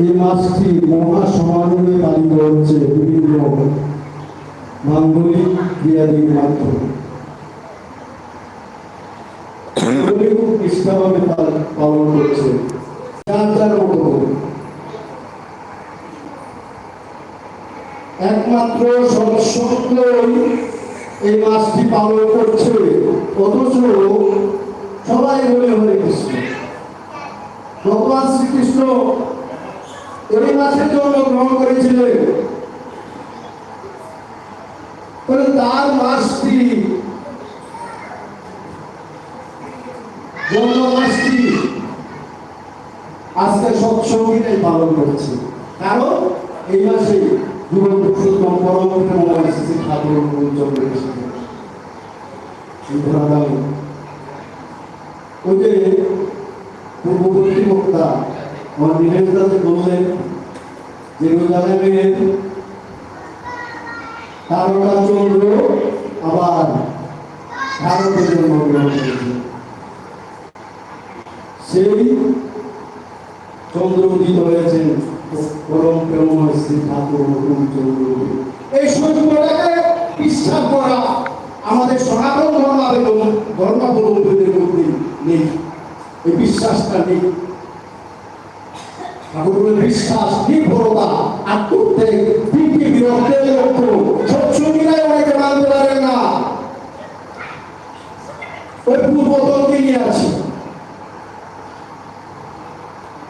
এই মাসটি মহা সমারোহে পালিত হচ্ছে বিভিন্ন মাঙ্গলিক ক্রিয়াদির মাধ্যমে। একমাত্র সদস্যই এই মাসটি পালন করছে। অথচ সবাই বলে হরে কৃষ্ণ ভগবান শ্রীকৃষ্ণ এই মাসের জন্য করেছিলেন তার মাসটি জন্ম মাসটি আজকে সৎসঙ্গীটাই পালন করছে। কারণ এই মাসে ঠাকুর রেখেছিলেন এই ওই বক্তা আমার নীলেশ দাদা বললেন জেরুজালেমের তারকা চন্দ্র আবার ভারতে জন্মগ্রহণ করেছে সেই চন্দ্র উদিত হয়েছে পরম প্রেমময় শ্রী ঠাকুর চন্দ্র এই সত্যটাকে বিশ্বাস করা আমাদের সনাতন ধর্মাবলম্বী, ধর্মাবলম্বীদের মধ্যে নেই। এই বিশ্বাসটা নেই। ঠাকুরের বিশ্বাস নির্ভরতা আত্মত্যাগ তিনটি বিরক্তের লক্ষ্য সবসময় অনেকে মানতে পারেন না। ওই পূর্বতনকে নিয়ে আছে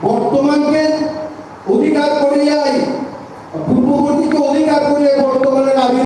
বর্তমানকে অধিকার করে